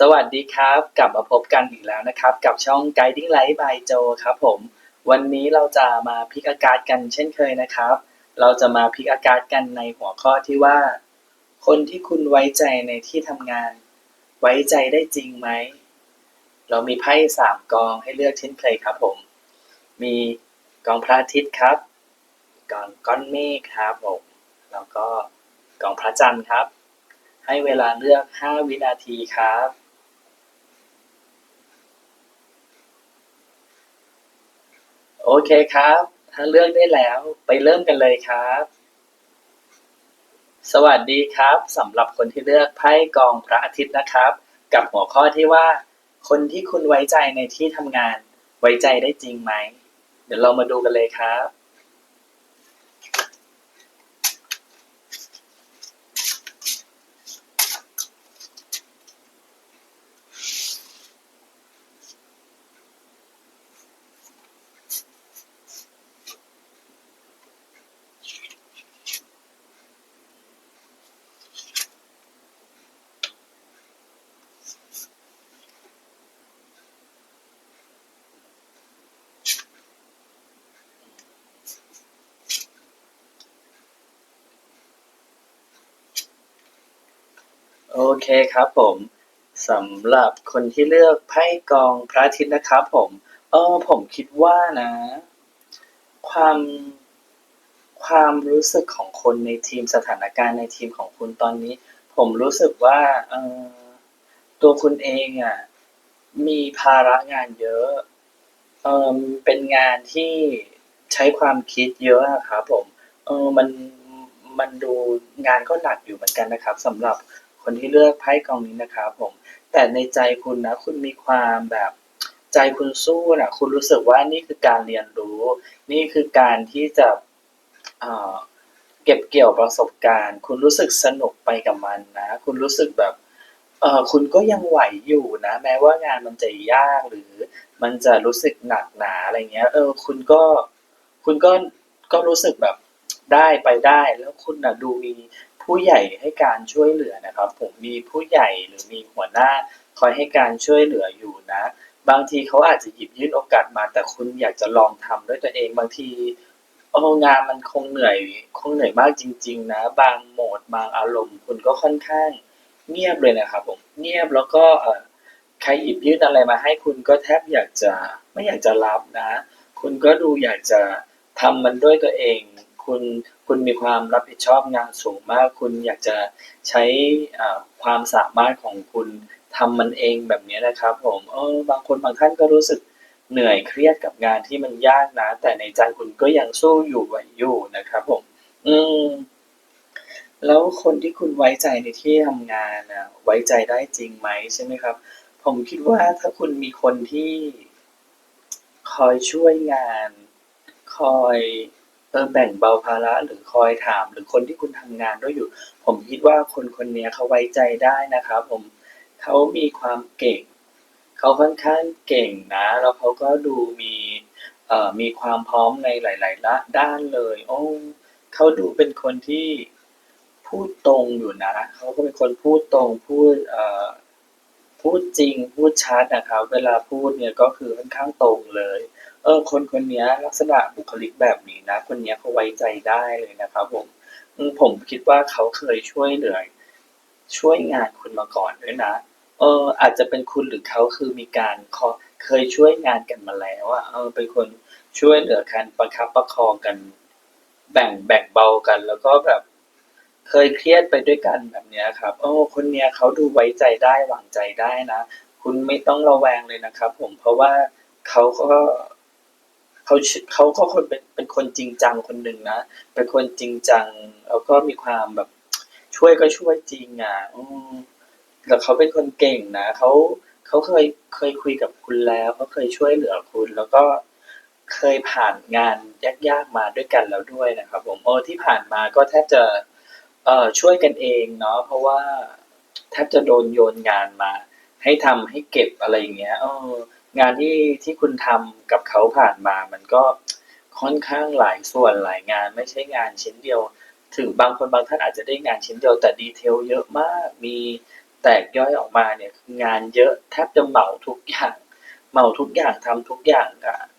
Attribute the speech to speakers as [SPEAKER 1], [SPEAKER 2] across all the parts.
[SPEAKER 1] สวัสดีครับกลับมาพบกันอีกแล้วนะครับ กับช่อง Guiding Light by Joe ครับผม วันนี้เราจะมาพิกอากาศกันเช่นเคยนะครับ เราจะมาพิกอากาศกันในหัวข้อที่ว่า คนที่คุณไว้ใจในที่ทำงาน ไว้ใจได้จริงไหม เรามีไพ่สามกองให้เลือกเช่นเคยครับผม มีกองพระอาทิตย์ครับกองก้อนเมฆครับผมแล้วก็กองพระจันทร์ครับ ให้เวลาเลือก 5 วินาทีครับ โอเคครับ ถ้าเลือกได้แล้วไปเริ่มกันเลยครับ สวัสดีครับสำหรับคนที่เลือกไพ่กองพระอาทิตย์นะครับ กับหัวข้อที่ว่า คนที่คุณไว้ใจในที่ทำงาน ไว้ใจได้จริงไหม เดี๋ยวเรามาดูกันเลยครับ โอเคครับผมสำหรับคนที่เลือกไพ่กองพระอาทิตย์นะครับผม เออผมคิดว่านะ ความความรู้สึกของคนในทีมสถานการณ์ในทีมของคุณตอนนี้ ผมรู้สึกว่าเออตัวคุณเองอะมีภาระงานเยอะเออเป็นงานที่ใช้ความคิดเยอะอะครับผมเออมันมันดูงานก็หนักอยู่เหมือนกันนะครับสำหรับ คนที่เลือกไพ่กองนี้นะครับผม แต่ในใจคุณนะ คุณมีความแบบใจคุณสู้นะคุณรู้สึกว่านี่คือการเรียนรู้ นี่คือการที่จะเเก็บเกี่ยวประสบการณ์ คุณรู้สึกสนุกไปกับมันนะ คุณรู้สึกแบบเออคุณก็ยังไหวอยู่นะ แม้ว่างานมันจะยากหรือมันจะรู้สึกหนักหนาอะไรเงี้ย เออ คุณก็คุณก็ก็รู้สึกแบบได้ไปได้ แล้วคุณนะดูมี ผู้ใหญ่ให้การช่วยเหลือนะครับ ผมมีผู้ใหญ่หรือมีหัวหน้าคอยให้การช่วยเหลืออยู่นะ บางทีเขาอาจจะหยิบยื่นโอกาสมา แต่คุณอยากจะลองทำด้วยตัวเองบางทีโอ้งานมันคงเหนื่อยคงเหนื่อยมากจริง ๆ นะ บางโหมดบางอารมณ์ คุณก็ค่อนข้างเงียบเลยนะครับ ผมเงียบแล้วก็เออใครหยิบยื่นอะไรมาให้คุณก็แทบอยากจะไม่อยากจะรับนะ คุณก็ดูอยากจะทำมันด้วยตัวเอง คุณคุณมีความรับผิดชอบงานสูงมาก คุณอยากจะใช้ความสามารถของคุณทำมันเองแบบนี้นะครับผมเออบางคนบางท่านก็รู้สึกเหนื่อยเครียดกับงานที่มันยากนะ แต่ในใจคุณก็ยังสู้อยู่ไหวอยู่นะครับผม อืม แล้วคนที่คุณไว้ใจในที่ทำงานนะไว้ใจได้จริงไหมใช่ไหมครับ ผมคิดว่าถ้าคุณมีคนที่คอยช่วยงาน คอย แบ่งเบาภาระหรือคอยถามหรือคนที่คุณทำงานด้วยอยู่ ผมคิดว่าคนคนนี้เขาไว้ใจได้นะครับ ผมเขามีความเก่งเขาค่อนข้างเก่งนะแล้วเขาก็ดูมีเอ่อมีความพร้อมในหลายๆละด้านเลย โอ้เขาดูเป็นคนที่พูดตรงอยู่นะเขาก็เป็นคนพูดตรงพูดเอ่อพูดจริงพูดชัดนะครับ เวลาพูดเนี่ยก็คือค่อนข้างตรงเลย เออคนคนนี้ลักษณะบุคลิกแบบนี้นะ คนนี้เขาไว้ใจได้เลยนะครับผมผมคิดว่าเขาเคยช่วยเหลือช่วยงานคุณมาก่อนด้วยนะ เออ อาจจะเป็นคุณหรือเขาคือมีการขอเคยช่วยงานกันมาแล้วอะเออ เป็นคนช่วยเหลือกันประคับประคองกัน แบ่งแบ่งเบากัน แล้วก็แบบ เคยเครียดไปด้วยกันแบบนี้ครับ โอ้คนเนี้ยเขาดูไว้ใจได้วางใจได้นะ คุณไม่ต้องระแวงเลยนะครับ ผมเพราะว่าเขาก็ เขาเขาก็คนเป็นเป็นคนจริงจังคนหนึ่งนะเป็นคนจริงจังแล้วก็มีความแบบช่วยก็ช่วยจริงอะแล้วเขาเป็นคนเก่งนะเขาเขาเคยเคยคุยกับคุณแล้วเขาเคยช่วยเหลือคุณ แล้วก็เคยผ่านงานยากๆมาด้วยกันแล้วด้วยนะครับ ผมโอ้ที่ผ่านมาก็แทบจะเอ่อช่วยกันเองเนาะเพราะว่าแทบจะโดนโยนงานมา ให้ทำให้เก็บอะไรอย่างเงี้ยเออ งานที่ที่คุณทำกับเขาผ่านมา มันก็ค่อนข้างหลายส่วนหลายงานไม่ใช่งานชิ้นเดียว ถึงบางคนบางท่านอาจจะได้งานชิ้นเดียวแต่ดีเทลเยอะมาก มีแตกย่อยออกมาเนี่ยงานเยอะแทบจะเหมาทุกอย่างเหมาทุกอย่างทำทุกอย่าง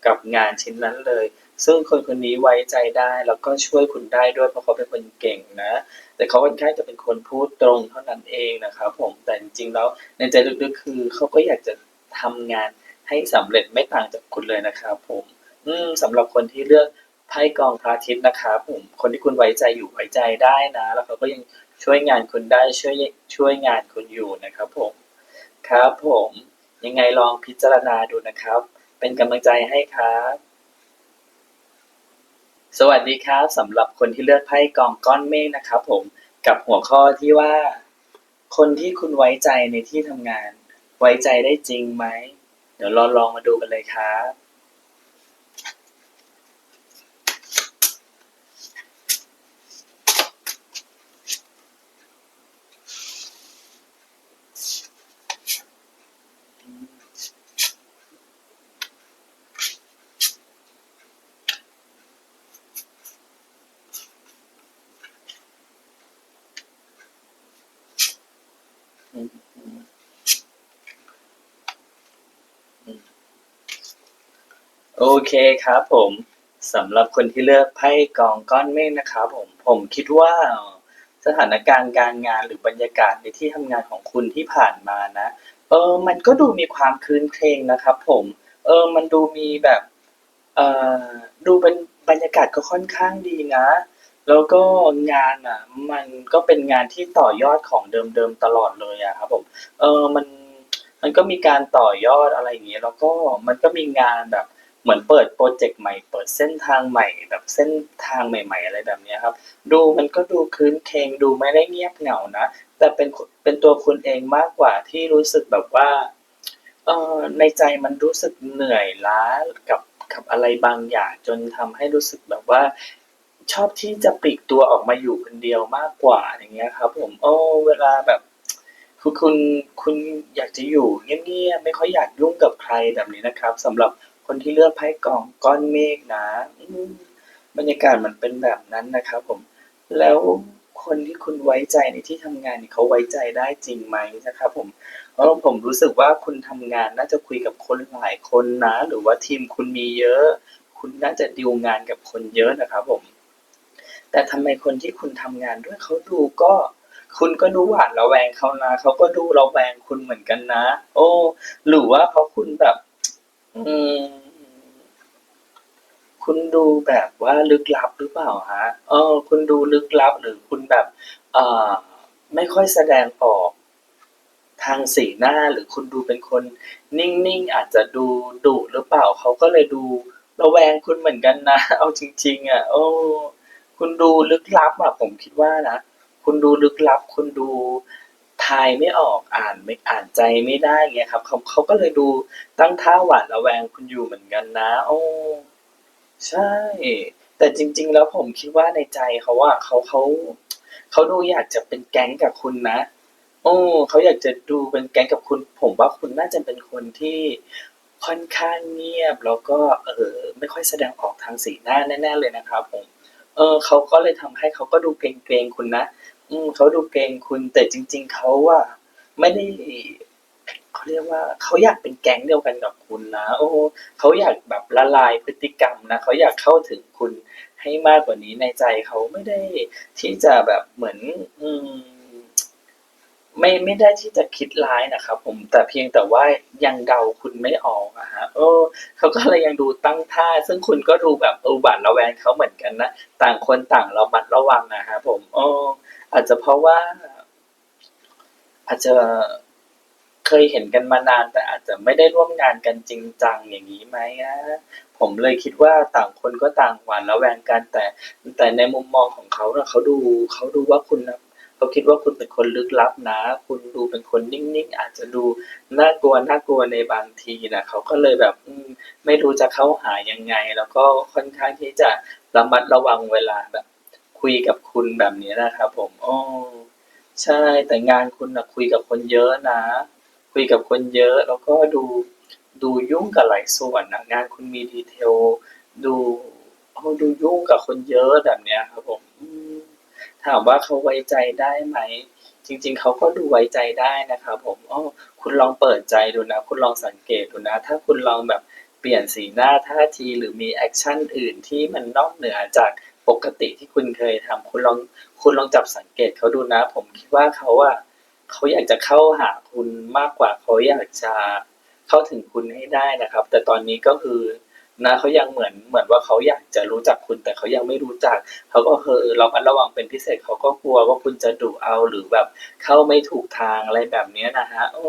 [SPEAKER 1] กับงานชิ้นนั้นเลย ซึ่งคนคนนี้ไว้ใจได้แล้วก็ช่วยคุณได้ด้วยเพราะเขาเป็นคนเก่งนะ แต่เขาค่อนข้างจะเป็นคนพูดตรงเท่านั้นเองนะครับผมแต่จริงๆแล้วในใจลึกๆคือเขาก็อยากจะทำงาน ให้สำเร็จไม่ต่างจากคุณเลยนะครับผม อืมสำหรับคนที่เลือกไพ่กองพระอาทิตย์นะครับผมคนที่คุณไว้ใจอยู่ไว้ใจได้นะ แล้วเขาก็ยังช่วยงานคุณได้ช่วยช่วยงานคุณอยู่นะครับผมครับผมยังไงลองพิจารณาดูนะครับ เป็นกำลังใจให้ครับ สวัสดีครับสำหรับคนที่เลือกไพ่กองก้อนเมฆนะครับ ผมกับหัวข้อที่ว่า คนที่คุณไว้ใจในที่ทำงาน ไว้ใจได้จริงไหม เดี๋ยวเราลองมาดูกันเลยครับ โอเคครับผมสำหรับคนที่เลือกไพ่กองก้อนเมฆนะครับผมผมคิดว่าสถานการณ์การงานหรือบรรยากาศในที่ทำงานของคุณที่ผ่านมานะ เออมันก็ดูมีความคืนเครงนะครับผม เออมันดูมีแบบเออดูเป็นบรรยากาศก็ค่อนข้างดีนะ แล้วก็งานอะ มันก็เป็นงานที่ต่อยอดของเดิมๆตลอดเลยอะครับผม เออมันมันก็มีการต่อยอดอะไรอย่างเงี้ยแล้วก็มันก็มีงานแบบ เหมือนเปิดโปรเจกต์ใหม่ เปิดเส้นทางใหม่ แบบเส้นทางใหม่ ๆ อะไรแบบนี้ครับ ดูมันก็ดูคืนเคงดูไม่ได้เงียบเหงานะ แต่เป็นเป็นตัวคุณเองมากกว่าที่รู้สึกแบบว่าเออในใจมันรู้สึกเหนื่อยล้ากับกับอะไรบางอย่างจนทำให้รู้สึกแบบว่าชอบที่จะปลีกตัวออกมาอยู่คนเดียวมากกว่าอย่างเงี้ยครับ ผมโอ้เวลาแบบคือคุณคุณอยากจะอยู่เงียบๆไม่ค่อยอยากยุ่งกับใครแบบนี้นะครับสำหรับ คนที่เลือกไพ่กองก้อนเมฆนะบรรยากาศมันเป็นแบบนั้นนะครับผม แล้วคนที่คุณไว้ใจในที่ทำงานเนี่ยเขาไว้ใจได้จริงไหมนะครับผม เพราะผมรู้สึกว่าคุณทำงานน่าจะคุยกับคนหลายคนนะ หรือว่าทีมคุณมีเยอะ คุณน่าจะดีลงานกับคนเยอะนะครับผม แต่ทำไมคนที่คุณทำงานด้วยเขาดูก็คุณก็ดูหวาดระแวงเขานะเขาก็ดูระแวงคุณเหมือนกันนะ โอ้ หรือว่าเพราะคุณแบบ คุณดูแบบว่าลึกลับหรือเปล่าฮะ เออ คุณดูลึกลับหรือคุณแบบ เอ่อ ไม่ค่อยแสดงออกทางสีหน้าหรือคุณดูเป็นคนนิ่งๆอาจจะดูดุหรือเปล่าเขาก็เลยดูระแวงคุณเหมือนกันนะ เอาจริง ๆ อะ โอ้ คุณดูลึกลับอะผมคิดว่านะ คุณดูลึกลับ คุณดู ทายไม่ออกอ่านไม่อ่านใจไม่ได้เงี้ยครับเขาเขาก็เลยดูตั้งท่าหวาดระแวงคุณอยู่เหมือนกันนะ โอ้ใช่ แต่จริง ๆ แล้วผมคิดว่าในใจเขาอะเขาเขาเขาดูอยากจะเป็นแก๊งกับคุณนะ โอ้เขาอยากจะดูเป็นแก๊งกับคุณ ผมว่าคุณน่าจะเป็นคนที่ค่อนข้างเงียบ แล้วก็เออไม่ค่อยแสดงออกทางสีหน้าแน่ ๆ เลยนะครับผมเออเขาก็เลยทำให้เขาก็ดูเกรงๆคุณนะ อืมเขาดูเกรงคุณแต่จริง ๆเขาอะไม่ได้เขาเรียกว่าเขาอยากเป็นแก๊งเดียวกันกับคุณนะโอ้เขาอยากแบบละลายพฤติกรรมนะเขาอยากเข้าถึงคุณให้มากกว่านี้ในใจเขาไม่ได้ที่จะแบบเหมือน อืมไม่ไม่ได้ที่จะคิดร้ายนะครับผมแต่เพียงแต่ว่ายังเดาคุณไม่ออกอะฮะเออเขาก็เลยยังดูตั้งท่า ซึ่งคุณก็ดูแบบเออหวาดระแวงเขาเหมือนกันนะต่างคนต่างระมัดระวังนะฮะผมเอ อาจจะเพราะว่า อาจจะเคยเห็นกันมานาน แต่อาจจะไม่ได้ร่วมงานกันจริงจังอย่างนี้ไหมอะผมเลยคิดว่าต่างคนก็ต่างหวาดระแวงกันแต่ แต่ในมุมมองของเขาเน่ะเขาดูเขาดูว่าคุณนะเขาคิดว่าคุณเป็นคนลึกลับนะ คุณดูเป็นคนนิ่งๆอาจจะดูน่ากลัวน่ากลัวในบางทีนะเขาก็เลยแบบไม่รู้จะเข้าหายังไง แล้วก็ค่อนข้างที่จะระมัดระวังเวลาแบบ คุยกับคุณแบบนี้นะครับผมอ้อใช่แต่งานคุณน่ะคุยกับคนเยอะนะ คุยกับคนเยอะ แล้วก็ดูดูยุ่งกับหลายส่วนนะงานคุณมีดีเทลดูเออดูยุ่งกับคนเยอะแบบเนี้ยครับผมถามว่าเขาไว้ใจได้ไหม จริง ๆเขาก็ดูไว้ใจได้นะครับผมอ้อคุณลองเปิดใจดูนะ คุณลองสังเกตดูนะ ถ้าคุณลองแบบเปลี่ยนสีหน้าท่าทีหรือมีแอคชั่นอื่นที่มันนอกเหนือจาก ปกติที่คุณเคยทำคุณลองคุณลองจับสังเกตเขาดูนะ ผมคิดว่าเขาอะเขาอยากจะเข้าหาคุณมากกว่าเขาอยากจะเข้าถึงคุณให้ได้นะครับ แต่ตอนนี้ก็คือนะเขายังเหมือนเหมือนว่าเขาอยากจะรู้จักคุณ แต่เขายังไม่รู้จัก เขาก็เออเรามันระวังเป็นพิเศษเขาก็กลัวว่าคุณจะดุเอาหรือแบบเข้าไม่ถูกทางอะไรแบบนี้นะฮะโอ้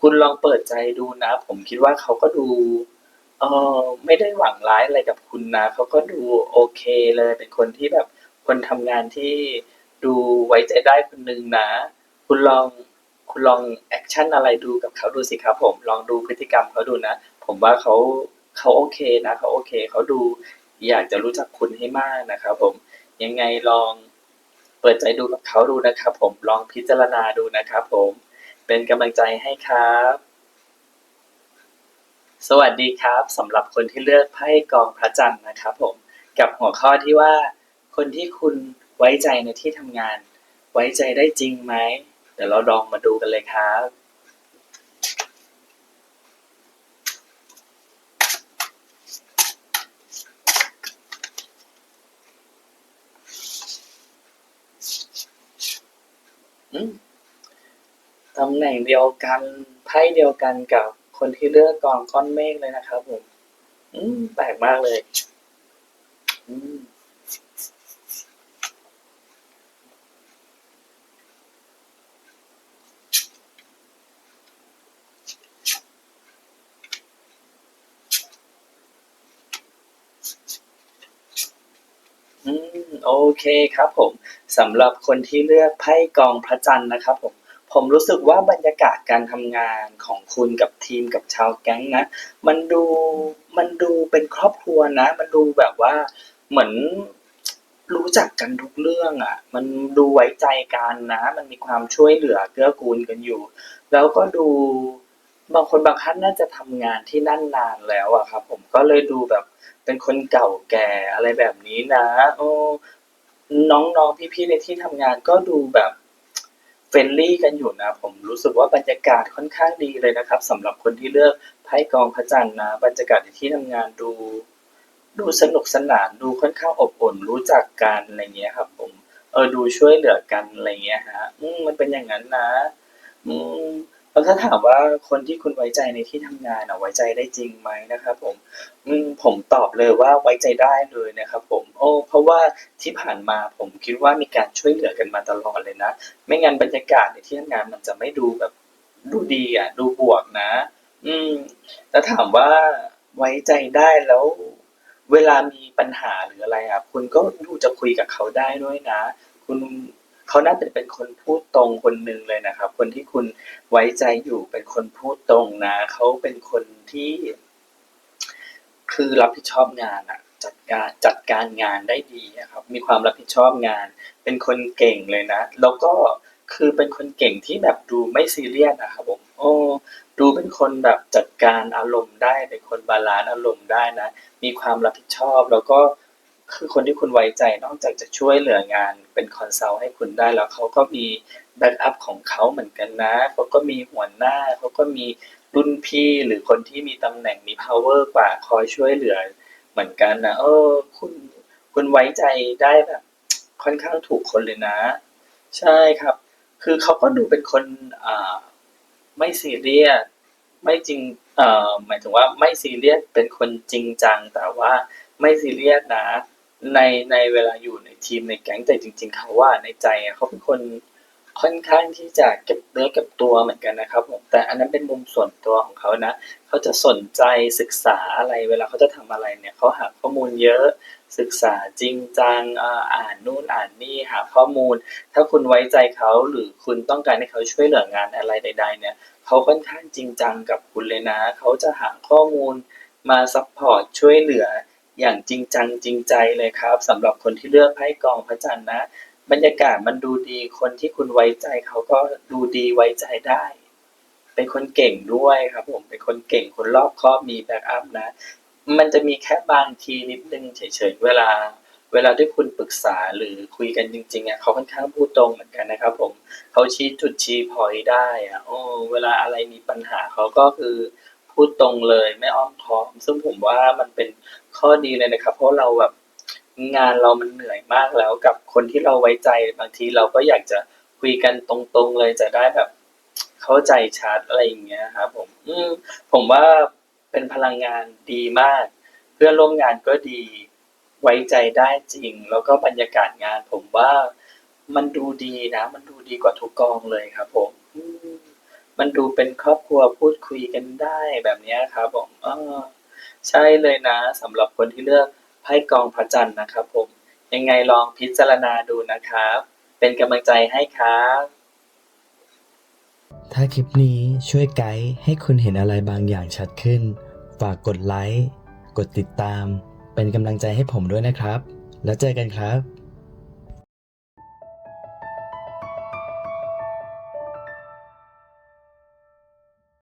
[SPEAKER 1] คุณลองเปิดใจดูนะ ผมคิดว่าเขาก็ดู เออไม่ได้หวังร้ายอะไรกับคุณนะเขาก็ดูโอเคเลย เป็นคนที่แบบคนทำงานที่ดูไว้ใจได้คนนึงนะ คุณลองคุณลองแอคชั่นอะไรดูกับเขาดูสิครับผมลองดูพฤติกรรมเขาดูนะ ผมว่าเขาเขาโอเคนะเขาโอเคเขาดูอยากจะรู้จักคุณให้มากนะครับผมยังไงลองเปิดใจดูกับเขาดูนะครับผมลองพิจารณาดูนะครับผมเป็นกำลังใจให้ครับ สวัสดีครับสำหรับคนที่เลือกไพ่กองพระจันทร์นะครับผมกับหัวข้อที่ว่า คนที่คุณไว้ใจในที่ทำงาน ไว้ใจได้จริงไหมเดี๋ยวเราลองมาดูกันเลยครับตำแหน่งเดียวกันไพ่เดียวกันกับ คนที่เลือกกองก้อนเมฆเลยนะครับผมอืมแปลกมากเลยอืมอืมโอเคครับผมสำหรับคนที่เลือกไพ่กองพระจันทร์นะครับผม ผมรู้สึกว่าบรรยากาศการทำงานของคุณกับทีมกับชาวแก๊งนะ มันดูมันดูเป็นครอบครัวนะ มันดูแบบว่าเหมือนรู้จักกันทุกเรื่องอะ่ะ มันดูไว้ใจกันนะ มันมีความช่วยเหลือเกื้อกูลกันอยู่ แล้วก็ดูบางคนบางท่านน่าจะทำงานที่นั่นนานแล้วอะครับ ผมก็เลยดูแบบเป็นคนเก่าแก่อะไรแบบนี้นะ โอ้น้องๆพี่ๆในที่ทำงานก็ดูแบบ เฟรนลี่กันอยู่นะ ผมรู้สึกว่าบรรยากาศค่อนข้างดีเลยนะครับสำหรับคนที่เลือกไพ่กองพระจันทร์นะ บรรยากาศในที่ทำงานดู ดูสนุกสนานดูค่อนข้างอบอุ่นรู้จักกันอะไรเงี้ยครับ ผมเออดูช่วยเหลือกันอะไรเงี้ยฮะ อืมมันเป็นอย่างนั้นนะ อืม แล้วถ้าถามว่าคนที่คุณไว้ใจในที่ทำงานอะไว้ใจได้จริงไหมนะครับผม อืมผมตอบเลยว่าไว้ใจได้เลยนะครับผม โอ้ เพราะว่าที่ผ่านมาผมคิดว่ามีการช่วยเหลือกันมาตลอดเลยนะ ไม่งั้นบรรยากาศในที่ทำงานมันจะไม่ดูแบบดูดีอะ ดูบวกนะ อืมแล้วถามว่าไว้ใจได้แล้วเวลามีปัญหาหรืออะไรอะ คุณก็ดูจะคุยกับเขาได้ด้วยนะ คุณ เขาน่าจะเป็นคนพูดตรงคนหนึ่งเลยนะครับ คนที่คุณไว้ใจอยู่เป็นคนพูดตรงนะเขาเป็นคนที่ คือรับผิดชอบงานอะจัดการจัดการงานได้ดีอะครับ มีความรับผิดชอบงาน เป็นคนเก่งเลยนะ แล้วก็คือเป็นคนเก่งที่แบบดูไม่ซีเรียสนะครับผมโอ้ดูเป็นคนแบบจัดการอารมณ์ได้ เป็นคนบาลานซ์อารมณ์ได้นะ มีความรับผิดชอบแล้วก็ คือคนที่คุณไว้ใจนอกจากจะช่วยเหลืองานเป็นคอนซัลท์ให้คุณได้แล้วเขาก็มีแบ็กอัพของเขาเหมือนกันนะเขาก็มีหัวหน้าเขาก็มีรุ่นพี่หรือคนที่มีตำแหน่งมี power กว่าคอยช่วยเหลือเหมือนกันนะเออคุณคุณไว้ใจได้แบบ ค่อนข้างถูกคนเลยนะ ใช่ครับ คือเขาก็ดูเป็นคนอ่าไม่ซีเรียสไม่จริงเอ่อหมายถึงว่าไม่ซีเรียสเป็นคนจริงจังแต่ว่าไม่ซีเรียสนะ ในในเวลาอยู่ในทีมในแก๊งแต่จริง ๆเขาว่าในใจเขาเป็นคนค่อนข้างที่จะเก็บเนื้อเก็บตัวเหมือนกันนะครับผมแต่อันนั้นเป็นมุมส่วนตัวของเขานะเขาจะสนใจศึกษาอะไรเวลาเขาจะทำอะไรเนี่ยเขาหาข้อมูลเยอะศึกษาจริงจังอ่านนู่นอ่านนี่หาข้อมูล ถ้าคุณไว้ใจเขาหรือคุณต้องการให้เขาช่วยเหลืองานอะไรใด ๆ เนี่ยเขาค่อนข้างจริงจังกับคุณเลยนะเขาจะหาข้อมูลมาซัพพอร์ตช่วยเหลือ อย่างจริงจังจริงใจเลยครับสำหรับคนที่เลือกไพ่กองพระจันทร์นะ บรรยากาศมันดูดีคนที่คุณไว้ใจเขาก็ดูดีไว้ใจได้ เป็นคนเก่งด้วยครับผมเป็นคนเก่งคนรอบครอบมีแบ็กอัพนะ มันจะมีแค่บางทีนิดนึงเฉยๆเวลาเวลาที่คุณปรึกษาหรือคุยกันจริงๆอะเขาค่อนข้างพูดตรงเหมือนกันนะครับผมเขาชี้จุดชี้พอยต์ได้อะโอ้เวลาอะไรมีปัญหาเขาก็คือ พูดตรงเลยไม่อ้อมค้อม ซึ่งผมว่ามันเป็นข้อดีเลยนะครับ เพราะเราแบบงานเรามันเหนื่อยมากแล้วกับคนที่เราไว้ใจบางทีเราก็อยากจะคุยกันตรงๆเลยจะได้แบบ เข้าใจชัดอะไรอย่างเงี้ยครับผมอืมผมว่าเป็นพลังงานดีมาก เพื่อนร่วมงานก็ดีไว้ใจได้จริง แล้วก็บรรยากาศงาน ผมว่ามันดูดีนะ มันดูดีกว่าทุกกองเลยครับผม มันดูเป็นครอบครัวพูดคุยกันได้แบบนี้ครับผมเออใช่เลยนะสำหรับคนที่เลือกไพ่กองพระจันทร์นะครับผมยังไงลองพิจารณาดูนะครับ เป็นกำลังใจให้ครับ
[SPEAKER 2] ถ้าคลิปนี้ช่วยไกด์ให้คุณเห็นอะไรบางอย่างชัดขึ้น ฝากกดไลค์ กดติดตาม เป็นกำลังใจให้ผมด้วยนะครับ แล้วเจอกันครับ